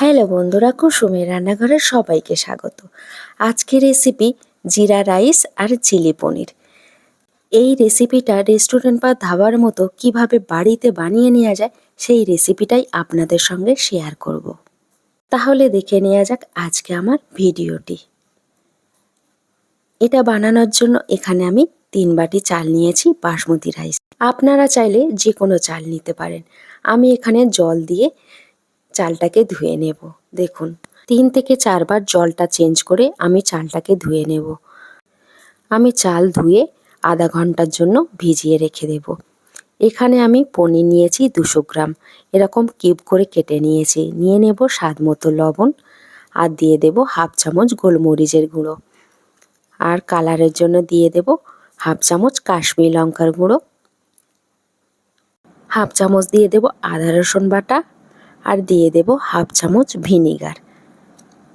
Hello বন্ধুরা, কুসুমের রান্নাঘরের সবাইকে স্বাগত। আজকের রেসিপি জিরা রাইস আর চিলি পনির। এই রেসিপিটা রেস্টুরেন্ট বা ধাবার মতো কীভাবে বাড়িতে বানিয়ে নেওয়া যায়, সেই রেসিপিটাই আপনাদের সঙ্গে শেয়ার করব। তাহলে দেখে নেওয়া যাক আজকে আমার ভিডিওটি। এটা বানানোর জন্য এখানে আমি তিন বাটি চাল নিয়েছি বাসমতি রাইস। আপনারা চাইলে যে কোনো চাল নিতে পারেন। আমি এখানে জল দিয়ে চালটাকে ধুয়ে নেব। দেখুন, তিন থেকে চারবার জলটা চেঞ্জ করে আমি চালটাকে ধুয়ে নেব। আমি চাল ধুয়ে আধা ঘণ্টার জন্য ভিজিয়ে রেখে দেব। এখানে আমি পনির নিয়েছি দুশো গ্রাম। এরকম কিউব করে কেটে নিয়েছি। নিয়ে নেব স্বাদ মতো লবণ আর দিয়ে দেব হাফ চামচ গোলমরিচের গুঁড়ো। আর কালারের জন্য দিয়ে দেব হাফ চামচ কাশ্মীর লঙ্কার গুঁড়ো। হাফ চামচ দিয়ে দেব আদা রসুন বাটা। আর দিয়ে দেব হাফ চামচ ভিনিগার।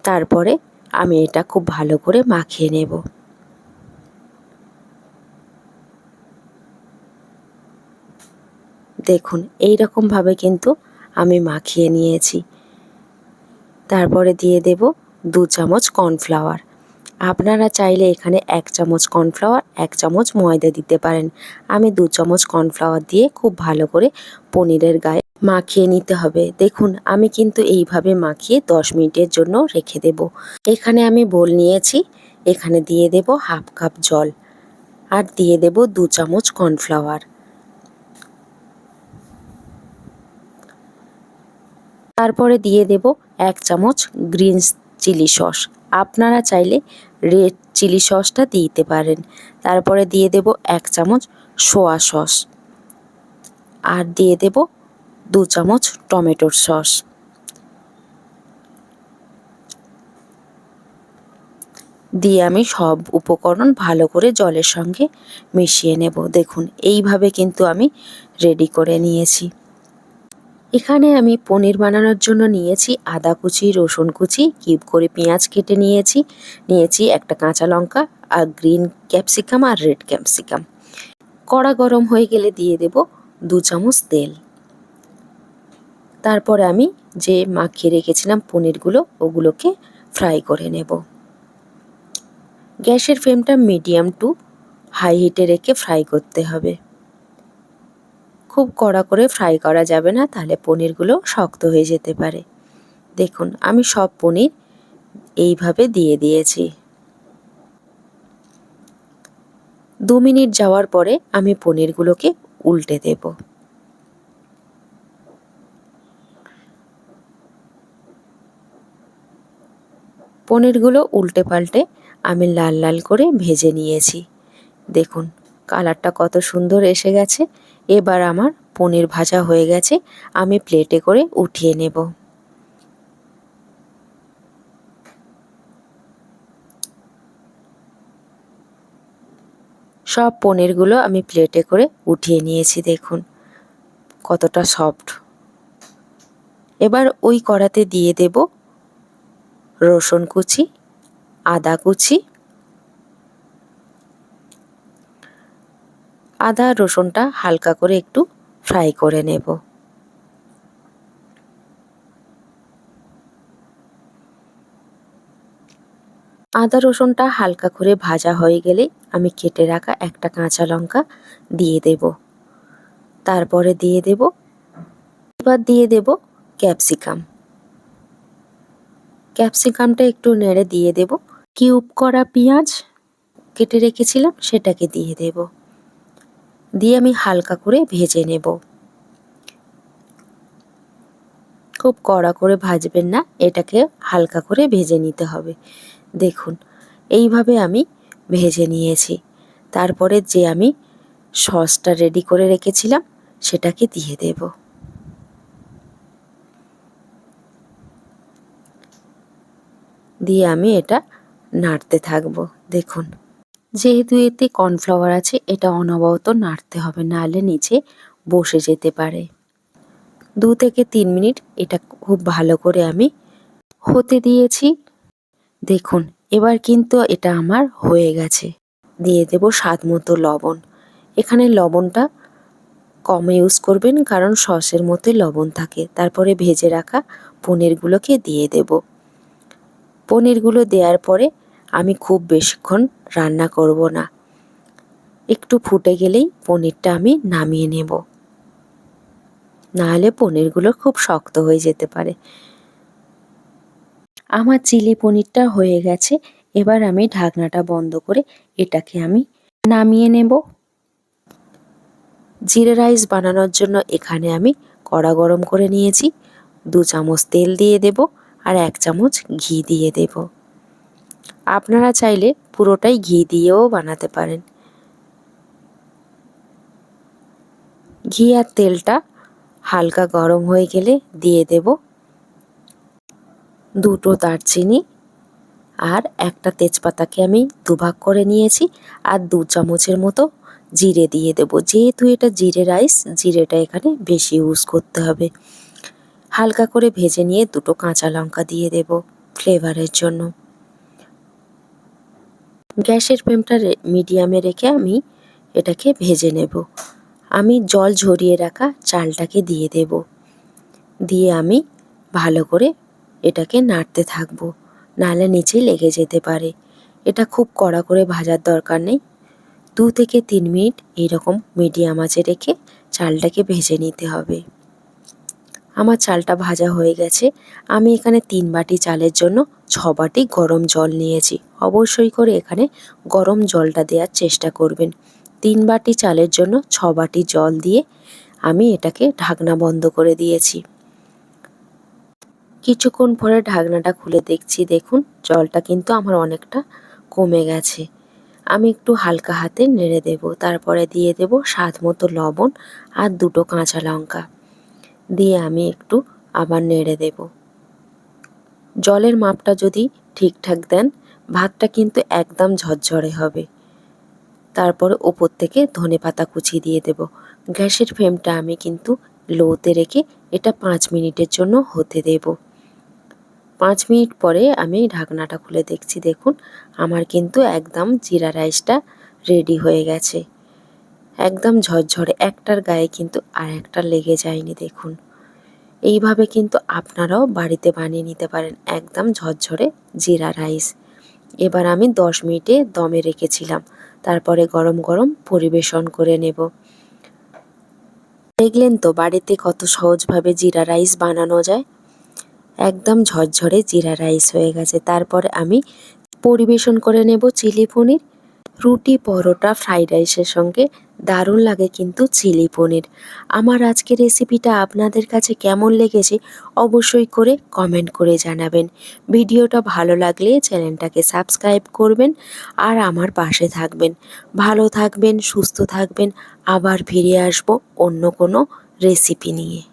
তারপরে আমি এটা খুব ভালো করে মাখিয়ে নেব। দেখুন এই রকমভাবে কিন্তু আমি মাখিয়ে নিয়েছি। তারপরে দিয়ে দেব দু চামচ কর্নফ্লাওয়ার। আপনারা চাইলে এখানে এক চামচ কর্নফ্লাওয়ার, এক চামচ ময়দা দিতে পারেন। আমি দু চামচ কর্নফ্লাওয়ার দিয়ে খুব ভালো করে পনিরের গায়ে মাখিয়ে নিতে হবে। দেখুন, আমি কিন্তু এইভাবে মাখিয়ে দশ মিনিটের জন্য রেখে দেব। এখানে আমি বোল নিয়েছি। এখানে দিয়ে দেব হাফ কাপ জল। আর দিয়ে দেব দু চামচ কর্নফ্লাওয়ার। তারপরে দিয়ে দেব এক চামচ গ্রিন চিলি সস। আপনারা চাইলে রেড চিলি সসটা দিতে পারেন। তারপরে দিয়ে দেব এক চামচ সোয়া সস। আর দিয়ে দেব দু চামচ টমেটোর সস। দিয়ে আমি সব উপকরণ ভালো করে জলের সঙ্গে মিশিয়ে নেব। দেখুন, এইভাবে কিন্তু আমি রেডি করে নিয়েছি। এখানে আমি পনির বানানোর জন্য নিয়েছি আদা কুচি, রসুন কুচি, কিউব করে পেঁয়াজ কেটে নিয়েছি। নিয়েছি একটা কাঁচা লঙ্কা আর গ্রিন ক্যাপসিকাম আর রেড ক্যাপসিকাম। কড়া গরম হয়ে গেলে দিয়ে দেব দু চামচ তেল। তারপরে আমি যে মাখিয়ে রেখেছিলাম পনিরগুলো, ওগুলোকে ফ্রাই করে নেব। গ্যাসের ফ্লেমটা মিডিয়াম টু হাই হিটে রেখে ফ্রাই করতে হবে। খুব কড়া করে ফ্রাই করা যাবে না, তাহলে পনিরগুলো শক্ত হয়ে যেতে পারে। দেখুন, আমি সব পনির এইভাবে দিয়ে দিয়েছি। দু মিনিট যাওয়ার পরে আমি পনিরগুলোকে উল্টে দেব। পনিরগুলো উল্টে পাল্টে আমি লাল লাল করে ভেজে নিয়েছি। দেখুন, কালারটা কত সুন্দর এসে গেছে। এবার আমার পনির ভাজা হয়ে গেছে, আমি প্লেটে করে উঠিয়ে নেব। সব পনিরগুলো আমি প্লেটে করে উঠিয়ে নিয়েছি, দেখুন, কতটা সফট। এবার ওই কড়াতে দিয়ে দেব রসুন কুচি, আদা কুচি আদা রসুনটা হালকা করে একটু ফ্রাই করে নেব। আদা রসুনটা হালকা করে ভাজা হয়ে গেলে আমি কেটে রাখা একটা কাঁচা লঙ্কা দিয়ে দেব। তারপরে দিয়ে দেব, এবার দিয়ে দেব ক্যাপসিকাম। ক্যাপসিকামটা একটু নেড়ে দিয়ে দেব। কিউব করা পেঁয়াজ কেটে রেখেছিলাম, সেটাকে দিয়ে দেব। দিয়ে আমি হালকা করে ভেজে নেব। খুব কড়া করে ভাজবেন না, এটাকে হালকা করে ভেজে নিতে হবে। দেখুন, এইভাবে আমি ভেজে নিয়েছি। তারপরে যে আমি সসটা রেডি করে রেখেছিলাম, সেটাকে দিয়ে দেব। দিয়ে আমি এটা নাড়তে থাকব, দেখুন। যেহেতু এতে কর্নফ্লাওয়ার আছে, এটা অনবরত নাড়তে হবে নাহলে নিচে বসে যেতে পারে। দু থেকে তিন মিনিট এটা খুব ভালো করে আমি হতে দিয়েছি। দেখুন, এবার কিন্তু এটা আমার হয়ে গেছে। দিয়ে দেব স্বাদ মতো লবণ। এখানে লবণটা কম ইউজ করবেন, কারণ সসের মধ্যে লবণ থাকে। তারপরে ভেজে রাখা পনিরগুলোকে দিয়ে দেব। পনিরগুলো দেওয়ার পরে আমি খুব বেশিক্ষণ রান্না করব না। একটু ফুটে গেলেই পনিরটা আমি নামিয়ে নেব। নাহলে পনিরগুলো খুব শক্ত হয়ে যেতে পারে। আমার চিলি পনিরটা হয়ে গেছে, এবার আমি ঢাকনাটা বন্ধ করে এটাকে আমি নামিয়ে নেব। জিরে রাইস বানানোর জন্য এখানে আমি কড়া গরম করে নিয়েছি। দু চামচ তেল দিয়ে দেব আর এক চামচ ঘি দিয়ে দেব। আপনারা চাইলে পুরোটাই ঘি দিয়েও বানাতে পারেন। ঘি আর তেলটা হালকা গরম হয়ে গেলে দিয়ে দেব দুটো দারচিনি আর একটা তেজপাতাকে আমি দুভাগ করে নিয়েছি আর দু চামচের মতো জিরে দিয়ে দেব। যেহেতু এটা জিরে রাইস, জিরেটা এখানে বেশি ইউজ করতে হবে। হালকা করে ভেজে নিয়ে দুটো কাঁচা লঙ্কা দিয়ে দেব ফ্লেভারের জন্য। গ্যাসের ফ্লেমটা মিডিয়ামে রেখে আমি এটাকে ভেজে নেব। আমি জল ঝরিয়ে রাখা চালটাকে দিয়ে দেব। দিয়ে আমি ভালো করে এটাকে নাড়তে থাকব। নাহলে নিচে লেগে যেতে পারে। এটা খুব কড়া করে ভাজার দরকার নেই। দু থেকে তিন মিনিট এইরকম মিডিয়াম আঁচে রেখে চালটাকে ভেজে নিতে হবে। আমার চালটা ভাজা হয়ে গেছে। আমি এখানে তিন বাটি চালের জন্য ছ বাটি গরম জল নিয়েছি। অবশ্যই করে এখানে গরম জলটা দেওয়ার চেষ্টা করবেন। তিন বাটি চালের জন্য ছ বাটি জল দিয়ে আমি এটাকে ঢাকনা বন্ধ করে দিয়েছি। কিছুক্ষণ পরে ঢাকনাটা খুলে দেখছি, দেখুন জলটা কিন্তু আমার অনেকটা কমে গেছে। আমি একটু হালকা হাতে নেড়ে দেব, তারপরে দিয়ে দেব স্বাদ মতো লবণ আর দুটো কাঁচা লঙ্কা। দিয়ে আমি একটু আবার নেড়ে দেব। জলের মাপটা যদি ঠিকঠাক দেন, ভাতটা কিন্তু একদম ঝরঝরে হবে। তারপরে ওপর থেকে ধনে পাতা কুচি দিয়ে দেব। গ্যাসের ফ্লেমটা আমি কিন্তু লোতে রেখে এটা পাঁচ মিনিটের জন্য হতে দেব। পাঁচ মিনিট পরে আমি ঢাকনাটা খুলে দেখছি, দেখুন, আমার কিন্তু একদম জিরা রাইসটা রেডি হয়ে গেছে। একদম ঝরঝরে, একটার গায়ে কিন্তু আর একটা লেগে যায়নি, দেখুন। এইভাবে কিন্তু আপনারাও বাড়িতে বানিয়ে নিতে পারেন একদম ঝরঝরে জিরা রাইস। এবার আমি দশ মিনিটে দমে রেখেছিলাম, তারপরে গরম গরম পরিবেশন করে নেব। দেখলেন তো বাড়িতে কত সহজভাবে জিরা রাইস বানানো যায়? একদম ঝরঝরে জিরা রাইস হয়ে গেছে। তারপরে আমি পরিবেশন করে নেব চিলি পনির। রুটি, পরোটা, ফ্রাইড রাইসের সঙ্গে দারুণ লাগে কিন্তু চিলি পনির। আমার আজকের রেসিপিটা আপনাদের কাছে কেমন লেগেছে অবশ্যই করে কমেন্ট করে জানাবেন। ভিডিওটা ভালো লাগলে চ্যানেলটাকে সাবস্ক্রাইব করবেন আর আমার পাশে থাকবেন। ভালো থাকবেন, সুস্থ থাকবেন, আবার ফিরে আসব অন্য কোনো রেসিপি নিয়ে।